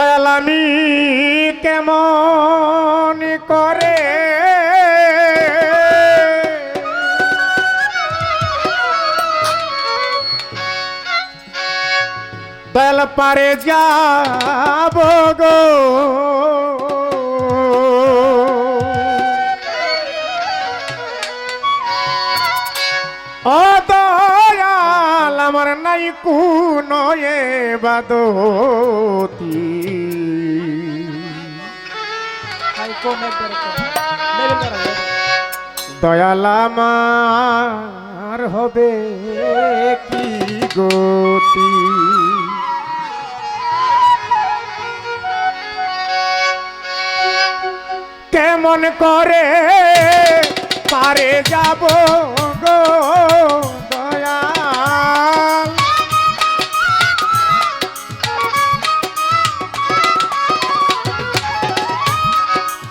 দয়াল আমি কেমন করে? দয়াল পারে যাব গো। দয়াল আমার নাই কোন এ বাদতি। ভাই কোন একবার লেভেল করা দয়াল আমার হবে কি গতি? কেমন করে পারে যাব গো? দয়াল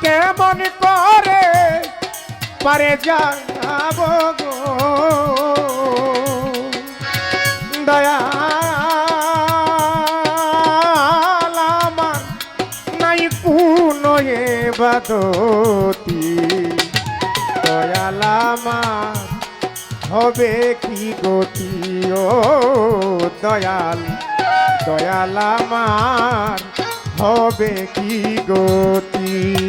কেমন করে পারে যাব আমার নাই কোন এ বাদতি। দয়াল আমার হবে কি গতি? ও দয়াল দয়াল আমার হবে কি গতি?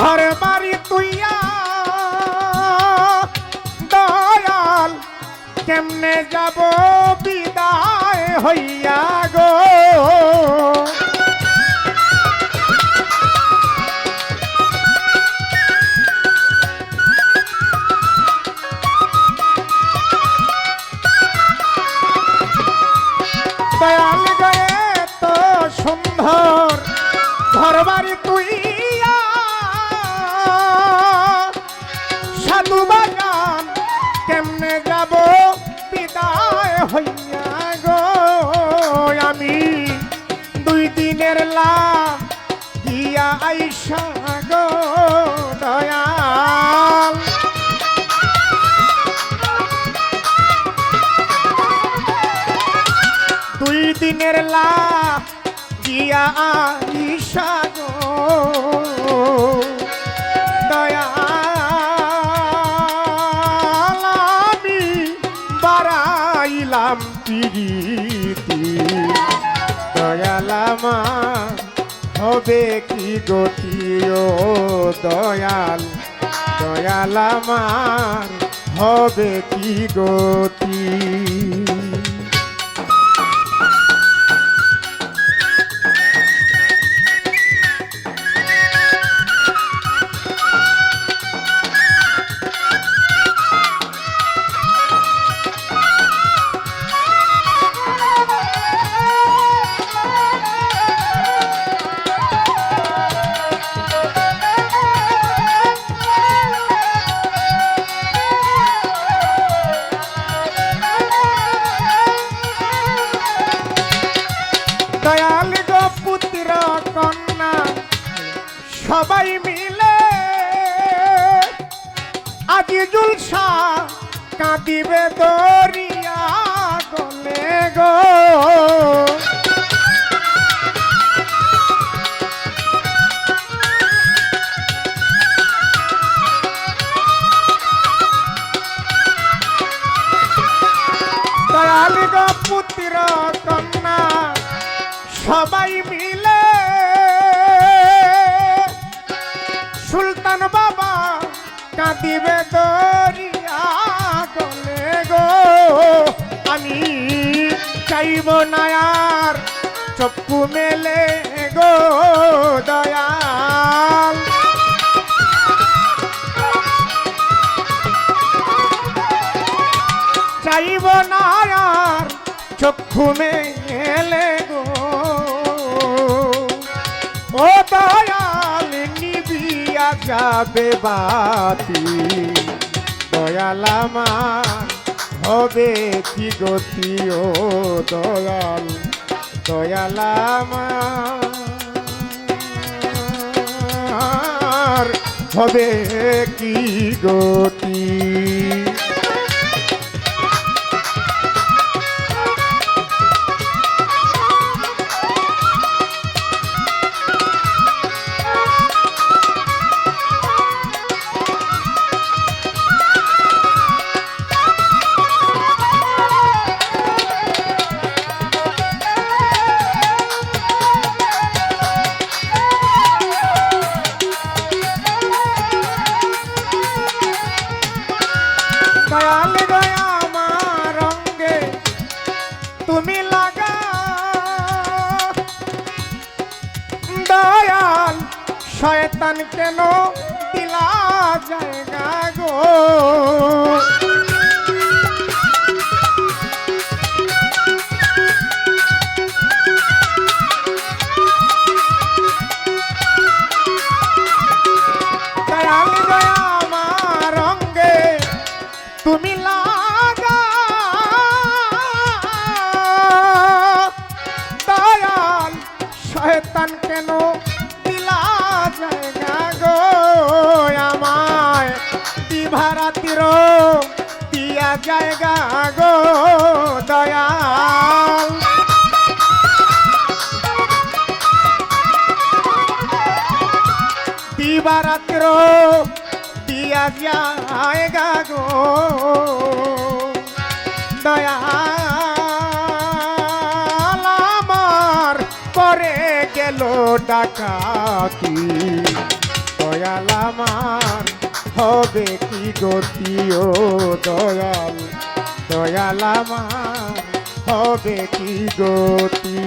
ঘর বাড়ি তুইয়া, দয়াল কেমনে যাব বিদায় হইয়া গো? দয়াল গয়ে তো সুন্দর ঘর বাড়ি তুইয়া দিনের লা গিয়া আইসা গো দয়াল। দুই দিনের লা গিয়া আইসা গো দয়াল। হবে কি গতি ও দয়াল? দয়াল আমার হবে কি গতি? দিবে দরিয়া গলে গো। আমি চাইব না আর চক্ষু মেলে গো দয়াল। চাইব না চক্ষু মেলে যাবে বাতি? দয়ালামা হবে কি গতি ও দয়াল? দয়ালামা হবে কি গতি? শয়তান কেন দিলা জায়গা গো? তুমি লাগা দিয়া জায়গা গো দয়াল। দিবারাত্র দিয়া জায়গা গো দয়াল। আমার করে গেল ডাকাতি। দয়াল আমার হবে কি গতি ও দয়াল? দয়াল আমার হবে কি গতি?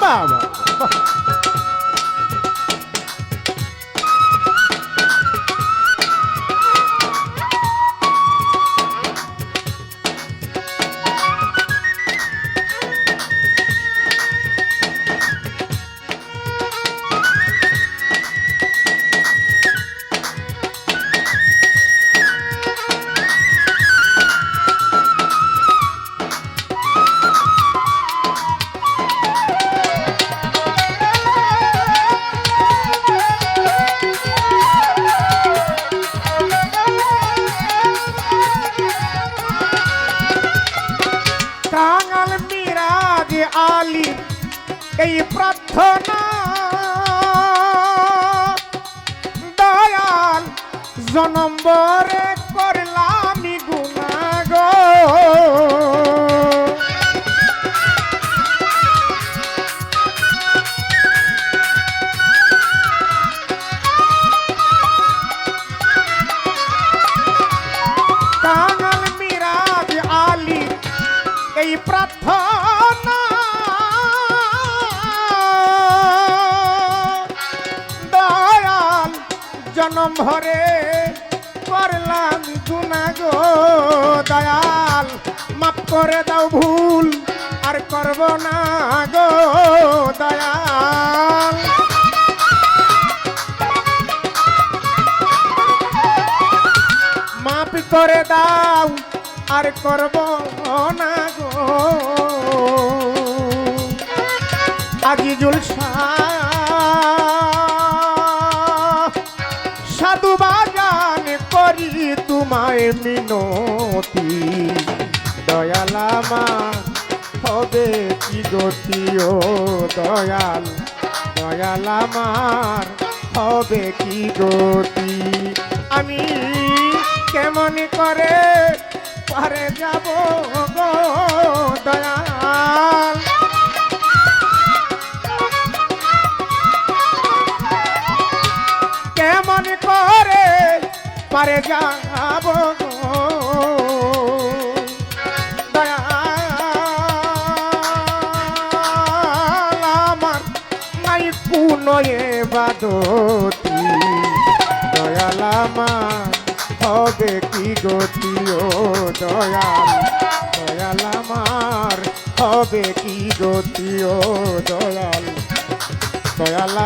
বাহ, আলী এই প্রার্থনা। দয়াল জনম্বরে জনম ভরে করলাম গুনাগ দয়াল। মাফ করে দাও ভুল, আর করব না গো দয়াল। মাফ করে দাও, আর করব না গো। মিনতি। দয়ালামা, হবে কি গতি ও দয়াল দয়াল আমার হবে কি গতি? আমি কেমন করে পারে যাব গো দয়াল? কেমন করে পারে যাব নয়ে বাদতি। দয়াল আমার হবে কি গতি ও দয়াল দয়ালামার, হবে কি গতি ও দয়াল? দয়াল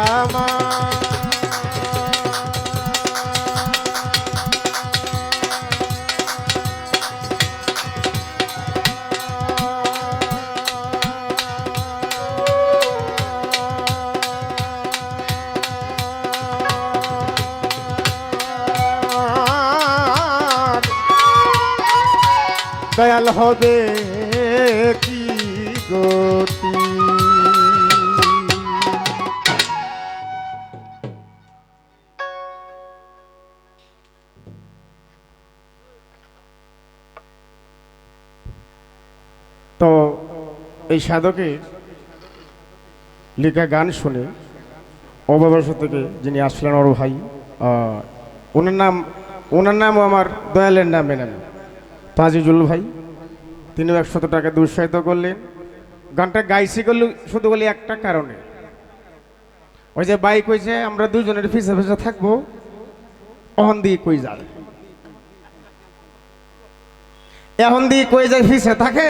দয়াল হবে কি গতি? তো এই সাধকের লেখা গান শুনে অবাবস থেকে যিনি আসলেন ওর ভাই ওনার নাম ওনার নামও আমার দয়ালের নামে নাম। তাজিজুল ভাই তিনি একশত টাকা দুঃসাহিত করলেন। গানটা গাইছি করলে শুধু বলি একটা কারণে। ওই যে বাইক হয়েছে আমরা দুজনের ফিসে ফিসে থাকব। অহন দিয়ে কই যায়? এখন দিয়ে কই যায় ফিসে থাকে?